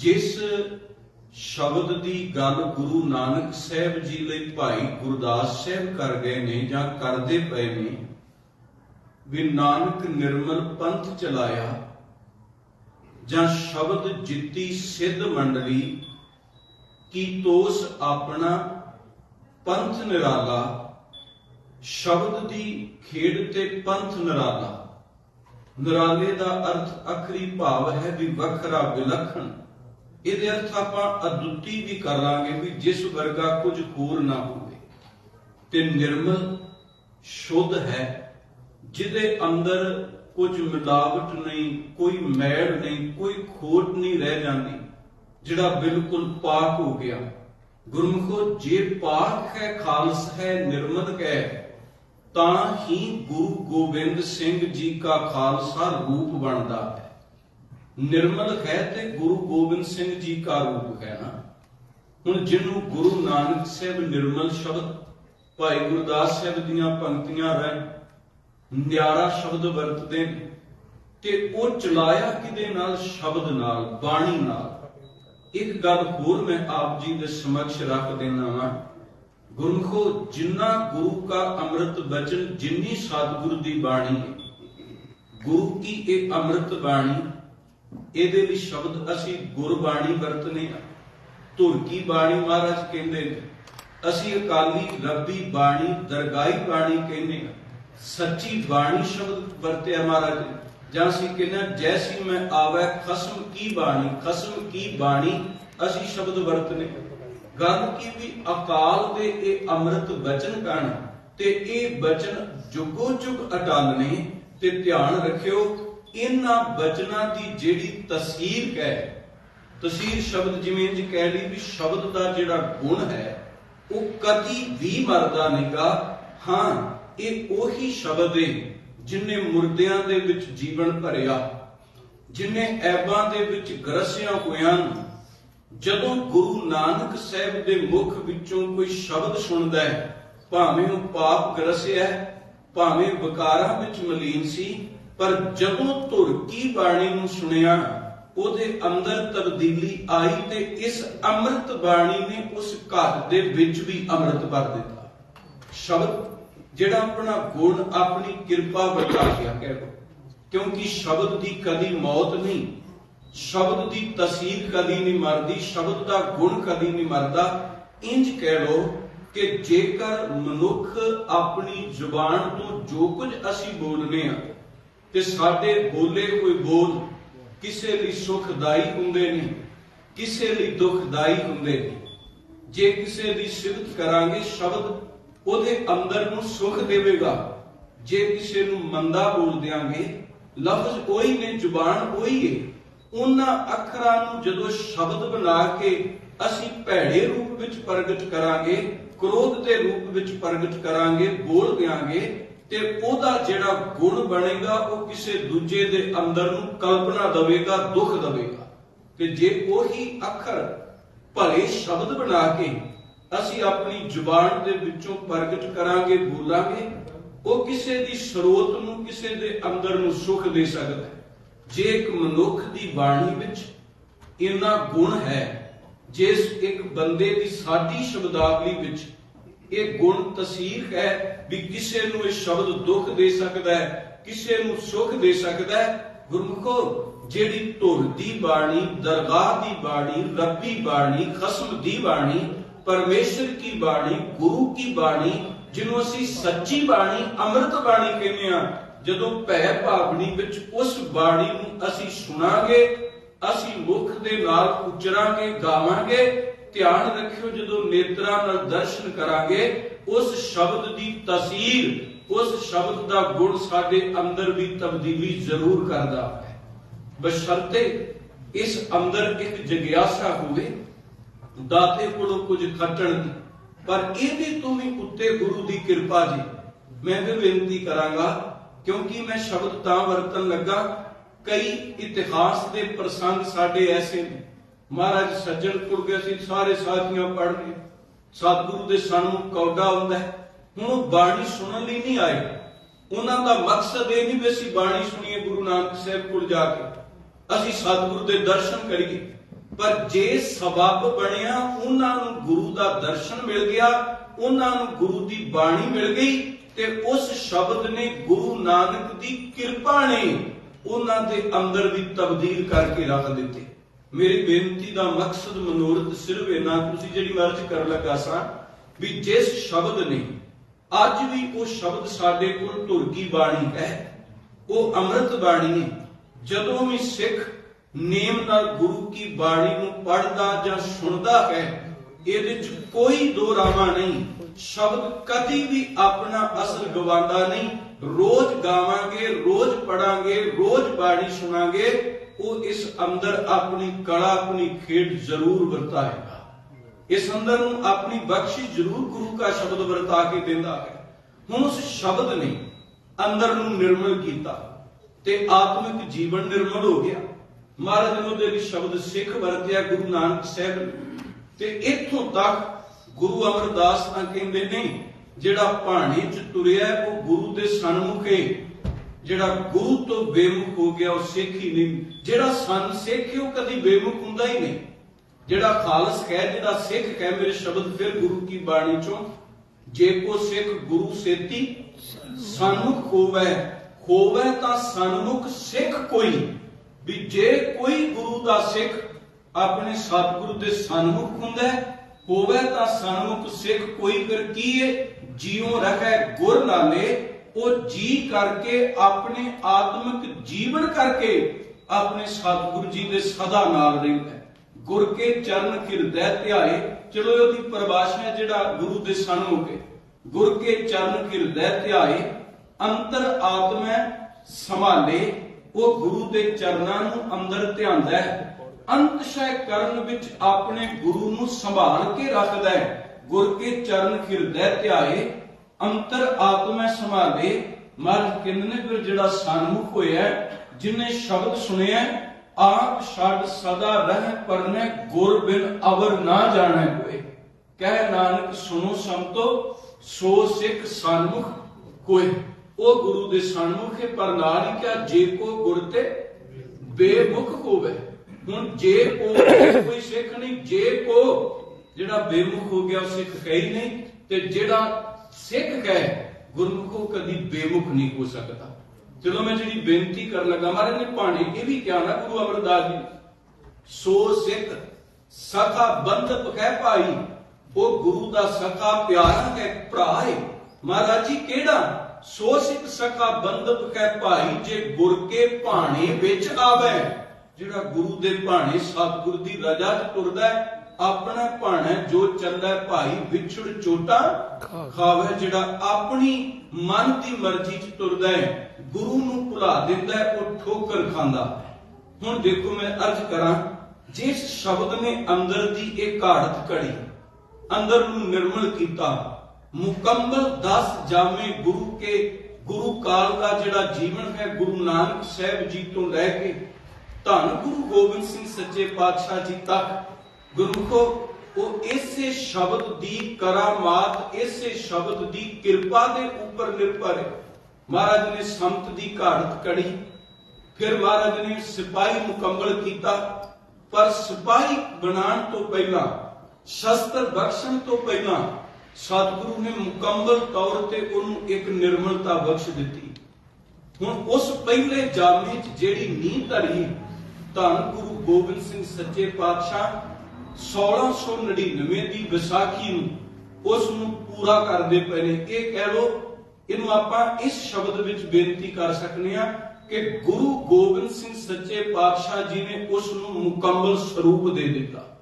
ਜਿਸ ਸ਼ਬਦ ਦੀ ਗੱਲ ਗੁਰੂ ਨਾਨਕ ਸਾਹਿਬ ਜੀ ਲਈ ਭਾਈ ਗੁਰਦਾਸ ਸਾਹਿਬ ਕਰ ਗਏ ਨੇ ਜਾਂ ਕਰਦੇ ਪਏ ਨੇ, ਵੀ ਨਾਨਕ ਨਿਰਮਲ ਪੰਥ ਚਲਾਇਆ ਜਾਂ ਸ਼ਬਦ ਜਿੱਤੀ ਸਿੱਧ ਮੰਡਲੀ, ਕੀ ਤੋਸ ਆਪਣਾ ਪੰਥ ਨਿਰਾਲਾ, ਸ਼ਬਦ ਦੀ ਖੇਡ ਤੇ ਪੰਥ ਨਿਰਾਲਾ? ਨਿਰਾਲੇ ਦਾ ਅਰਥ ਅਖਰੀ ਭਾਵ ਹੈ ਵੀ ਵੱਖਰਾ ਵਿਲੱਖਣ। ਇਹਦੇ ਅਰਥ ਆਪਾਂ ਅਦੁੱਤੀ ਵੀ ਕਰ ਲਾਂਗੇ ਵੀ ਜਿਸ ਵਰਗਾ ਕੁਝ ਹੋਰ ਨਾ ਹੋਵੇ। ਤੇ ਨਿਰਮਲ ਸ਼ੁੱਧ ਹੈ, ਜਿਹਦੇ ਅੰਦਰ ਕੁਝ ਮਿਲਾਵਟ ਨਹੀਂ, ਕੋਈ ਮੈਲ ਨਹੀਂ, ਕੋਈ ਖੋਟ ਨਹੀਂ ਰਹਿ ਜਾਂਦੀ, ਜਿਹੜਾ ਬਿਲਕੁਲ ਪਾਕ ਹੋ ਗਿਆ। ਗੁਰਮੁਖੋ, ਜੇ ਪਾਕ ਹੈ, ਖਾਲਸ ਹੈ, ਨਿਰਮਲ ਹੈ ਤਾਂ ਹੀ ਗੁਰੂ ਗੋਬਿੰਦ ਸਿੰਘ ਜੀ ਦਾ ਖਾਲਸਾ ਰੂਪ ਬਣਦਾ ਹੈ। ਨਿਰਮਲ ਹੈ ਤੇ ਗੁਰੂ ਗੋਬਿੰਦ ਸਿੰਘ ਜੀ ਕਾ ਰੂਪ ਹੈ ਨਾ। ਹੁਣ ਜਿਹਨੂੰ ਗੁਰੂ ਨਾਨਕ ਸਾਹਿਬ ਨਿਰਮਲ ਸ਼ਬਦ, ਭਾਈ ਗੁਰਦਾਸ ਸਾਹਿਬ ਦੀਆਂ ਪੰਕਤੀਆਂ ਰਹਿ ਨਿਆਰਾ ਸ਼ਬਦ ਵਰਤਦੇ ਨੇ, ਤੇ ਉਹ ਚਲਾਇਆ ਕਿਦੇ ਨਾਲ? ਸ਼ਬਦ ਨਾਲ, ਬਾਣੀ ਨਾਲ। ਇੱਕ ਗੱਲ ਹੋਰ ਮੈਂ ਆਪ ਜੀ ਦੇ ਸਮਕਸ਼ ਰੱਖ ਦੇਣਾ ਵਾਂ। ਗੁਰਮਖੋ, ਜਿੰਨਾ ਗੁਰੂ ਕਾ ਅੰਮ੍ਰਿਤ ਬਚਨ, ਜਿੰਨੀ ਸਤਿਗੁਰੂ ਦੀ ਬਾਣੀ ਗੁਰੂ ਕੀ ਇਹ ਅੰਮ੍ਰਿਤ ਬਾਣੀ ਇਹਦੇ ਲਈ ਸ਼ਬਦ ਅਸੀਂ ਗੁਰਬਾਣੀ ਵਰਤਨੇ ਆ। ਧੁਰ ਕੀ ਬਾਣੀ ਮਹਾਰਾਜ ਕਹਿੰਦੇ ਨੇ, ਅਸੀਂ ਅਕਾਲੀ ਰੱਬੀ ਬਾਣੀ, ਦਰਗਾਹੀ ਬਾਣੀ ਕਹਿੰਦੇ ਆ। ਸੱਚੀ ਬਾਣੀ ਸ਼ਬਦ ਵਰਤਿਆ ਮਹਾਰਾਜ ਨੇ। ਜਾਂ ਅਸੀਂ ਕਹਿੰਦੇ ਜੈਸੀ ਮੈਂ ਆਵੇ, ਖਸਮ ਕੀ ਬਾਣੀ, ਖਸਮ ਕੀ ਬਾਣੀ ਅਸੀਂ ਸ਼ਬਦ ਵਰਤਨੇ ਗੱਲ ਕੀ ਵੀ ਅਕਾਲ ਦੇ ਇਹ ਅੰਮ੍ਰਿਤ ਬਚਨ ਕਣ, ਤੇ ਇਹ ਬਚਨ ਜੁਗੋ ਜੁਗ ਅਟਲ ਨੇ, ਤੇ ਧਿਆਨ ਰੱਖਿਓ ਇਹਨਾਂ ਬਚਨਾਂ ਦੀ ਜਿਹੜੀ ਤਸਹੀਰ ਹੈ ਤਸਹੀਰ ਸ਼ਬਦ ਜਿਵੇਂ ਇੰਜ ਕਹਿ ਲਈ ਵੀ ਸ਼ਬਦ ਦਾ ਜਿਹੜਾ ਗੁਣ ਹੈ, ਉਹ ਕਦੀ ਵੀ ਮਰਦਾ ਨਹੀਂਗਾ ਹਾਂ, ਇਹ ਉਹੀ ਸ਼ਬਦ ਹੈ ਜਿਨੇ ਮੁਰਦਿਆਂ ਦੇ ਵਿੱਚ ਜੀਵਨ ਭਰਿਆ, ਜਿਨੇ ਐਬਾਂ ਦੇ ਵਿੱਚ ਗਰਸਿਆ ਹੋਇਆਂ ਜਦੋਂ ਗੁਰੂ ਨਾਨਕ ਸਾਹਿਬ ਦੇ ਮੁਖ ਵਿੱਚੋਂ ਕੋਈ ਸ਼ਬਦ ਸੁਣਦਾ ਹੈ, ਭਾਵੇਂ ਉਹ ਪਾਪ ਗਰਸਿਆ ਭਾਵੇਂ ਵਿਕਾਰਾਂ ਵਿੱਚ ਮਲੀਨ ਸੀ ਪਰ ਜਦੋਂ ਧੁਰ ਕੀ ਬਾਣੀ ਨੂੰ ਸੁਣਿਆ, ਉਹਦੇ ਅੰਦਰ ਤਬਦੀਲੀ ਆਈ ਤੇ ਇਸ ਅੰਮ੍ਰਿਤ ਬਾਣੀ ਨੇ ਉਸ ਘਰ ਦੇ ਵਿੱਚ ਵੀ ਅੰਮ੍ਰਿਤ ਭਰ ਦਿੱਤਾ। ਸ਼ਬਦ, ਜਿਹੜਾ ਆਪਣਾ ਗੁਣ, ਆਪਣੀ ਕਿਰਪਾ ਬਚਾ ਗਿਆ ਕਹਿ ਲੋ ਕਿਉਂਕਿ ਸ਼ਬਦ ਦੀ ਕਦੀ ਮੌਤ ਨਹੀਂ, ਸ਼ਬਦ ਦੀ ਤਸਵੀਰ ਕਦੀ ਨਹੀਂ ਮਰਦੀ, ਸ਼ਬਦ ਦਾ ਗੁਣ ਕਦੀ ਨਹੀਂ ਮਰਦਾ। ਇੰਜ ਕਹਿ ਲੋ ਕਿ ਜੇਕਰ ਮਨੁੱਖ ਆਪਣੀ ਜ਼ੁਬਾਨ ਤੋਂ ਜੋ ਕੁਝ ਅਸੀਂ ਬੋਲਨੇ ਆ ਤੇ ਸਾਡੇ ਬੋਲੇ ਕੋਈ ਬੋਲ ਕਿਸੇ ਲਈ ਸੁਖਦਾਈ ਹੁੰਦੇ ਨੇ ਕਿਸੇ ਲਈ ਦੁਖਦਾਈ ਹੁੰਦੇ ਨੇ ਜੇ ਕਿਸੇ ਦੀ ਸਿਫਤ ਕਰਾਂਗੇ, ਸ਼ਬਦ ਉਹਦੇ ਅੰਦਰ ਨੂੰ ਸੁਖ ਦੇਵੇਗਾ। ਜੇ ਕਿਸੇ ਨੂੰ ਮੰਦਾ ਬੋਲ ਦਿਆਂਗੇ, ਲਫ਼ਜ਼ ਉਹੀ ਨੇ, ਜ਼ੁਬਾਨ ਉਹੀ ਹੈ ਉਹਨਾਂ ਅੱਖਰਾਂ ਨੂੰ ਜਦੋਂ ਸ਼ਬਦ ਬਣਾ ਕੇ ਅਸੀਂ ਭੈੜੇ ਰੂਪ ਵਿੱਚ ਪ੍ਰਗਟ ਕਰਾਂਗੇ, ਕ੍ਰੋਧ ਦੇ ਰੂਪ ਵਿੱਚ ਪ੍ਰਗਟ ਕਰਾਂਗੇ, ਬੋਲ ਦਿਆਂਗੇ ਤੇ ਉਹਦਾ ਜਿਹੜਾ ਗੁਣ ਬਣੇਗਾ, ਉਹ ਕਿਸੇ ਦੂਜੇ ਦੇ ਅੰਦਰ ਨੂੰ ਕਲਪਨਾ ਦਵੇਗਾ, ਦੁੱਖ ਦਵੇਗਾ। ਤੇ ਜੇ ਉਹੀ ਅੱਖਰ ਭਲੇ ਸ਼ਬਦ ਬਣਾ ਕੇ ਅਸੀਂ ਆਪਣੀ ਜ਼ੁਬਾਨ ਦੇ ਵਿੱਚੋਂ ਪ੍ਰਗਟ ਕਰਾਂਗੇ, ਬੋਲਾਂਗੇ, ਉਹ ਕਿਸੇ ਦੀ ਸਰੋਤ ਨੂੰ ਕਿਸੇ ਦੇ ਅੰਦਰ ਨੂੰ ਸੁਖ ਦੇ ਸਕਦਾ ਹੈ। ਜੇ ਇੱਕ ਮਨੁੱਖ ਦੀ ਬਾਣੀ ਵਿੱਚ ਇੰਨਾ ਗੁਣ ਹੈ ਜਿਸ ਇੱਕ ਬੰਦੇ ਦੀ ਸਾਡੀ ਸ਼ਬਦਾਵਲੀ ਵਿੱਚ ਇਹ ਗੁਣ ਤਸੀਰ ਹੈ ਵੀ ਕਿਸੇ ਨੂੰ ਇਹ ਸ਼ਬਦ ਦੁੱਖ ਦੇ ਸਕਦਾ ਹੈ, ਕਿਸੇ ਨੂੰ ਸੁਖ ਦੇ ਸਕਦਾ ਹੈ। ਗੁਰਮੁਖੋ, ਜਿਹੜੀ ਧੁਰ ਦੀ ਬਾਣੀ, ਦਰਗਾਹ ਦੀ ਬਾਣੀ, ਰੱਬੀ ਬਾਣੀ, ਖਸਮ ਦੀ ਬਾਣੀ, ਪਰਮੇਸ਼ਰ ਕੀ ਬਾਣੀ, ਗੁਰੂ ਕੀ ਬਾਣੀ, ਜਿਹਨੂੰ ਅਸੀਂ ਸੱਚੀ ਬਾਣੀ, ਅੰਮ੍ਰਿਤ ਬਾਣੀ ਕਹਿੰਦੇ ਆ ਜਦੋਂ ਭੈ ਭਾਵਨੀ ਵਿੱਚ ਉਸ ਬਾਣੀ ਨੂੰ ਅਸੀਂ ਸੁਣਾਂਗੇ, ਅਸੀਂ ਮੁਖ ਦੇ ਨਾਲ ਉਚਰਾਂਗੇ, ਗਾਵਾਂਗੇ ਧਿਆਨ ਰੱਖਿਓ ਜਦੋਂ ਨੇਤਰਾਂ ਨਾਲ ਦਰਸ਼ਨ ਕਰਾਂਗੇ, ਉਸ ਸ਼ਬਦ ਦੀ ਤਸਵੀਰ ਉਸ ਸ਼ਬਦ ਦਾ ਗੁਣ ਸਾਡੇ ਅੰਦਰ ਵੀ ਤਬਦੀਲੀ ਜ਼ਰੂਰ ਕਰਦਾ ਹੈ। ਬਸ਼ਰਤੇ ਇਸ ਅੰਦਰ ਇੱਕ ਜਗਿਆਸਾ ਹੋਵੇ, ਦਾਤੇ ਕੋਲੋਂ ਕੁਝ ਖੱਟਣ ਦੀ, ਪਰ ਇਹ ਤੋਂ ਵੀ ਉੱਤੇ ਗੁਰੂ ਦੀ ਕਿਰਪਾ ਜੀ। ਮੈਂ ਵੀ ਬੇਨਤੀ ਕਰਾਂਗਾ, ਕਿਉਂਕਿ ਮੈਂ ਸ਼ਬਦ ਤਾਂ ਵਰਤਣ ਲੱਗਾ, ਕਈ ਇਤਿਹਾਸ ਦੇ ਪ੍ਰਸੰਗ ਸਾਡੇ ਐਸੇ ਨੇ। ਮਹਾਰਾਜ ਸੱਜਣ ਪੁਰ ਗਏ ਸੀ, ਸਾਰੇ ਸਾਥੀਆਂ ਪੜ੍ਹਨੇ ਸਤਿਗੁਰੂ ਦੇ ਸਾਨੂੰ ਕੌਡਾ ਹੁੰਦਾ ਹੁਣ ਉਹ ਬਾਣੀ ਸੁਣਨ ਲਈ ਨਹੀਂ ਆਏ। ਉਹਨਾਂ ਦਾ ਮਕਸਦ ਇਹ ਨਹੀਂ ਵੀ ਅਸੀਂ ਬਾਣੀ ਸੁਣੀਏ ਗੁਰੂ ਨਾਨਕ ਸਾਹਿਬ ਕੋਲ ਜਾ ਕੇ। ਅਸੀਂ ਸਤਿਗੁਰੂ ਦੇ ਦਰਸ਼ਨ ਕਰੀਏ। ਪਰ ਜੇ ਸਬਬ ਬਣਿਆ, ਉਹਨਾਂ ਨੂੰ ਗੁਰੂ ਦਾ ਦਰਸ਼ਨ ਮਿਲ ਗਿਆ, ਉਹਨਾਂ ਨੂੰ ਗੁਰੂ ਦੀ ਬਾਣੀ ਮਿਲ ਗਈ, ਤੇ ਉਸ ਸ਼ਬਦ ਨੇ ਗੁਰੂ ਨਾਨਕ ਦੀ ਕਿਰਪਾ ਨੇ ਉਹਨਾਂ ਦੇ ਅੰਦਰ ਦੀ ਤਬਦੀਲ ਕਰਕੇ ਰੱਖ ਦਿੱਤੇ। ਮੇਰੀ ਬੇਨਤੀ ਦਾ ਮਕਸਦ, ਮਨੋਰਥ ਸਿਰਫ ਇਹਨਾਂ ਤੁਸੀਂ ਜਿਹੜੀ ਮਰਜ਼ੀ ਕਰ ਲਗਾ ਸਾਂ ਵੀ ਜਿਸ ਸ਼ਬਦ ਨੇ ਅੱਜ ਵੀ ਉਹ ਸ਼ਬਦ ਸਾਡੇ ਕੋਲ ਧੁਰਕੀ ਬਾਣੀ ਹੈ, ਉਹ ਅੰਮ੍ਰਿਤ ਬਾਣੀ ਹੈ। ਜਦੋਂ ਵੀ ਸਿੱਖ ਨੇਮ ਨਾਲ ਗੁਰੂ ਕੀ ਬਾਣੀ ਨੂੰ ਪੜ੍ਹਦਾ ਜਾਂ ਸੁਣਦਾ ਹੈ, ਇਹਦੇ ਵਿੱਚ ਕੋਈ ਦੋ ਰਾਵਾਂ ਨਹੀਂ। ਸ਼ਬਦ ਕਦੀ ਵੀ ਆਪਣਾ ਅਸਰ ਗਵਾਉਂਦਾ ਨਹੀਂ। ਰੋਜ਼ ਗਾਵਾਂਗੇ, ਰੋਜ਼ ਪੜਾਂਗੇ ਰੋਜ਼ ਬਾਣੀ ਸੁਣਾਂਗੇ। ਉਹ ਇਸ ਅੰਦਰ ਆਪਣੀ ਕਲਾ, ਆਪਣੀ ਖੇਡ ਜ਼ਰੂਰ ਵਰਤਾਏਗਾ। ਇਸ ਅੰਦਰ ਨੂੰ ਆਪਣੀ ਬਖਸ਼ਿਸ਼ ਜ਼ਰੂਰ ਗੁਰੂ ਦਾ ਸ਼ਬਦ ਵਰਤਾ ਕੇ ਦਿੰਦਾ ਹੈ। ਹੁਣ ਉਸ ਸ਼ਬਦ ਨੇ ਅੰਦਰ ਨੂੰ ਨਿਰਮਲ ਕੀਤਾ ਤੇ ਆਤਮਿਕ ਜੀਵਨ ਨਿਰਮਲ ਹੋ ਗਿਆ। ਮਹਾਰਾਜ ਨੇ ਉਹਦੇ ਲਈ ਸ਼ਬਦ ਸਿੱਖ ਵਰਤਿਆ ਗੁਰੂ ਨਾਨਕ ਸਾਹਿਬ ਨੇ। ਤੇ ਇੱਥੋਂ ਤੱਕ ਗੁਰੂ ਅਮਰਦਾਸ ਤਾਂ ਕਹਿੰਦੇ ਨਹੀਂ ਜਿਹੜਾ ਪਾਣੀ ਚ ਤੁਰਿਆ ਉਹ ਗੁਰੂ ਦੇ ਸਨਮੁਖੇ ਜਿਹੜਾ ਗੁਰੂ ਤੋਂ ਬੇਮੁਖ ਹੋ ਗਿਆ, ਉਹ ਸਿੱਖ ਹੀ ਨਹੀਂ। ਜਿਹੜਾ ਸੰਨ ਸਿੱਖ ਉਹ ਕਦੀ ਬੇਮੁਖ ਹੁੰਦਾ ਹੀ ਨਹੀਂ। ਜਿਹੜਾ ਖਾਲਸ ਹੈ ਜਿਹੜਾ ਸਿੱਖ ਹੈ ਮੇਰੇ ਸ਼ਬਦ ਫਿਰ ਗੁਰੂ ਕੀ ਬਾਣੀ ਚੋਂ? ਜੇ ਕੋ ਸਿੱਖ ਗੁਰੂ ਸੇਤੀ, ਸਨਮੁਖ ਹੋਵੇ। ਹੋਵੇ ਤਾਂ ਸਨਮੁਖ ਸਿੱਖ ਕੋਈ। ਵੀ ਜੇ ਕੋਈ ਗੁਰੂ ਦਾ ਸਿੱਖ ਆਪਣੇ ਸਤਿਗੁਰੂ ਦੇ ਸਨਮੁਖ ਹੁੰਦਾ ਹੋਵੇ ਤਾਂ ਸਨਮੁਖ ਸਿੱਖ ਕੋਈ। ਫਿਰ ਕੀ ਹੈ? ਜਿਉ ਰਹੈ ਗੁਰ ਨਾਲੇ ਉਹ ਜੀ ਕਰਕੇ ਆਪਣੇ ਆਤਮਿਕ ਜੀਵਨ ਕਰਕੇ ਆਪਣੇ ਸਤਿਗੁਰੂ ਜੀ ਦੇ ਸਦਾ ਨਾਲ ਰਹਿੰਦਾ ਗੁਰ ਕੇ ਚਰਨ ਹਿਰਦੈ ਧਿਆਏ, ਚਲੋ ਉਹਦੀ ਪਰਿਭਾਸ਼ਾ ਜਿਹੜਾ ਗੁਰੂ ਦੇ ਸਨਮੁਖ ਹੈ ਗੁਰ ਕੇ ਚਰਨ ਹਿਰਦੈ ਧਿਆਏ, ਅੰਤਰ ਆਤਮੈ ਸੰਭਾਲੇ, ਉਹ ਗੁਰੂ ਦੇ ਚਰਨਾਂ ਨੂੰ ਅੰਦਰ ਧਿਆਉਂਦਾ ਹੈ। ਅੰਤਸ਼ੈ ਕਰਨ ਵਿੱਚ ਆਪਣੇ ਗੁਰੂ ਨੂੰ ਸੰਭਾਲ ਕੇ ਰੱਖਦਾ ਹੈ। ਗੁਰ ਕੇ ਚਰਨ ਹਿਰਦੈ ਧਿਆਏ ਅੰਤਰ ਆਤਮੈ ਸੰਭਾਲੇ ਮਹਾਰਾਜ ਕਹਿੰਦੇ ਫਿਰ ਜਿਹੜਾ ਸਨਮੁਖ ਹੋਇਆ, ਜਿਨੇ ਸ਼ਬਦ ਸੁਣਿਆ, ਆਪ ਛੱਡ ਸਦਾ ਰਹਿ ਪਰਨੇ ਗੁਰ ਬਿਨ ਅਵਰ ਨਾ ਜਾਣੈ ਕੋਏ ਕਹਿ ਨਾਨਕ ਸੁਨੋ ਸੰਤੋ, ਸੋ ਸਿੱਖ ਸਨਮੁਖ ਕੋਏ। ਉਹ ਗੁਰੂ ਦੇ ਸਨਮੁਖ ਹੈ, ਪਰ ਨਾਲ ਹੀ ਕਿਹਾ ਜੇ ਕੋ ਗੁਰ ਤੇ ਬੇਮੁਖ ਹੋਵੇ। ਹੁਣ ਜੇ ਕੋ ਕੋਈ ਸਿੱਖ ਨਹੀਂ, ਜੇ ਕੋ ਜਿਹੜਾ ਬੇਮੁਖ ਹੋ ਗਿਆ, ਉਹ ਸਿੱਖ ਕਹੀ ਹੀ ਨਹੀਂ, ਤੇ ਜਿਹੜਾ ਸਿੱਖ ਹੈ ਗੁਰਮੁਖੋ ਕਦੀ ਬੇਮੁਖ ਨਹੀਂ ਹੋ ਸਕਦਾ। ਜਦੋਂ ਮੈਂ ਜਿਹੜੀ ਬੇਨਤੀ ਕਰਨ ਲੱਗਾ, ਮਹਾਰਾਜ ਨੇ ਪਾਣੀ ਇਹ ਵੀ ਕਿਹਾ ਨਾ, ਗੁਰੂ ਅਮਰਦਾਸ ਜੀ ਸੋ ਸਿੱਖ ਸਖਾ ਬੰਧਪ ਕਹਿ ਪਾਈ ਉਹ ਗੁਰੂ ਦਾ ਸਖਾ ਪਿਆਰਾ ਹੈ ਭਰਾ ਹੈ ਮਹਾਰਾਜ ਜੀ ਕਿਹੜਾ? ਸੋ ਸਿੱਖ ਸਖਾ ਬੰਧਪ ਕਹਿ ਭਾਈ, ਜੇ ਗੁਰ ਕੇ ਭਾਣੇ ਵਿੱਚ ਆਵੇ, ਜਿਹੜਾ ਗੁਰੂ ਦੇ ਭਾਣੇ ਸਤਿਗੁਰ ਦੀ ਰਜਾ 'ਚ ਤੁਰਦਾ ਹੈ ਆਪਣਾ ਭਾਣਾ ਜੋ ਚੱਲਦਾ ਭਾਈ, ਵਿਛੜ ਚੋਟਾ ਖਾਵੇ, ਜਿਹੜਾ ਆਪਣੀ ਮਨ ਦੀ ਮਰਜ਼ੀ 'ਚ ਤੁਰਦਾ ਹੈ, ਗੁਰੂ ਨੂੰ ਭੁਲਾ ਦਿੰਦਾ ਹੈ, ਉਹ ਠੋਕਰ ਖਾਂਦਾ ਹੁਣ ਦੇਖੋ ਮੈਂ ਅਰਜ਼ ਕਰਾਂ, ਜਿਸ ਸ਼ਬਦ ਨੇ ਅੰਦਰ ਦੀ ਇਹ ਘਾੜਤ ਘੜੀ, ਅੰਦਰ ਨੂੰ ਨਿਰਮਲ ਕੀਤਾ, ਮੁਕੰਮਲ 10 ਜਾਮੇ ਗੁਰੂ ਕੇ, ਗੁਰੂ ਕਾਲ ਦਾ ਜਿਹੜਾ ਜੀਵਨ ਹੈ, ਗੁਰੂ ਨਾਨਕ ਸਾਹਿਬ ਜੀ ਤੋਂ ਲੈ ਕੇ ਧੰਨ ਗੁਰੂ ਗੋਬਿੰਦ ਸਿੰਘ ਸੱਚੇ ਪਾਤਸ਼ਾਹ ਜੀ ਤੱਕ ਗੁਰਮੁਖੋ ਉਹ ਇਸੇ ਸ਼ਬਦ ਦੀ ਕਰਾਮਾਤ, ਇਸੇ ਸ਼ਬਦ ਦੀ ਕਿਰਪਾ ਦੇ ਉੱਪਰ ਨਿਰਭਰ ਹੈ। ਮਹਾਰਾਜ ਨੇ ਸੰਤ ਦੀ ਘਾੜਤ ਕੜੀ, ਫਿਰ ਮਹਾਰਾਜ ਨੇ ਸਿਪਾਹੀ ਮੁਕੰਮਲ ਕੀਤਾ, ਪਰ ਸਿਪਾਹੀ ਬਣਾਉਣ ਤੋਂ ਪਹਿਲਾਂ, ਸ਼ਸਤਰ ਬਖਸ਼ਣ ਤੋਂ ਪਹਿਲਾਂ, ਸਤਿਗੁਰੂ ਨੇ ਮੁਕੰਮਲ ਤੌਰ ਤੇ ਉਹਨੂੰ ਇੱਕ ਨਿਰਮਲਤਾ ਬਖਸ਼ ਦਿੱਤੀ। ਹੁਣ ਉਸ ਪਹਿਲੇ ਜਾਮੇ 'ਚ ਜਿਹੜੀ ਨੀਂਹ ਧਰੀ, ਧੰਨ ਗੁਰੂ ਗੋਬਿੰਦ ਸਿੰਘ ਸੱਚੇ ਪਾਤਸ਼ਾਹ 1699 ਦੀ ਵਿਸਾਖੀ ਨੂੰ ਉਸ ਨੂੰ ਪੂਰਾ ਕਰਦੇ ਪਏ ਨੇ। ਇਹ ਕਹਿ ਲੋ ਇਹਨੂੰ ਆਪਾਂ ਇਸ ਸ਼ਬਦ ਵਿੱਚ ਬੇਨਤੀ ਕਰ ਸਕਨੇ ਆ ਕਿ ਗੁਰੂ ਗੋਬਿੰਦ ਸਿੰਘ ਸੱਚੇ ਪਾਤਸ਼ਾਹ ਜੀ ਨੇ ਉਸ ਨੂੰ ਮੁਕੰਮਲ ਸਰੂਪ ਦੇ ਦਿੱਤਾ।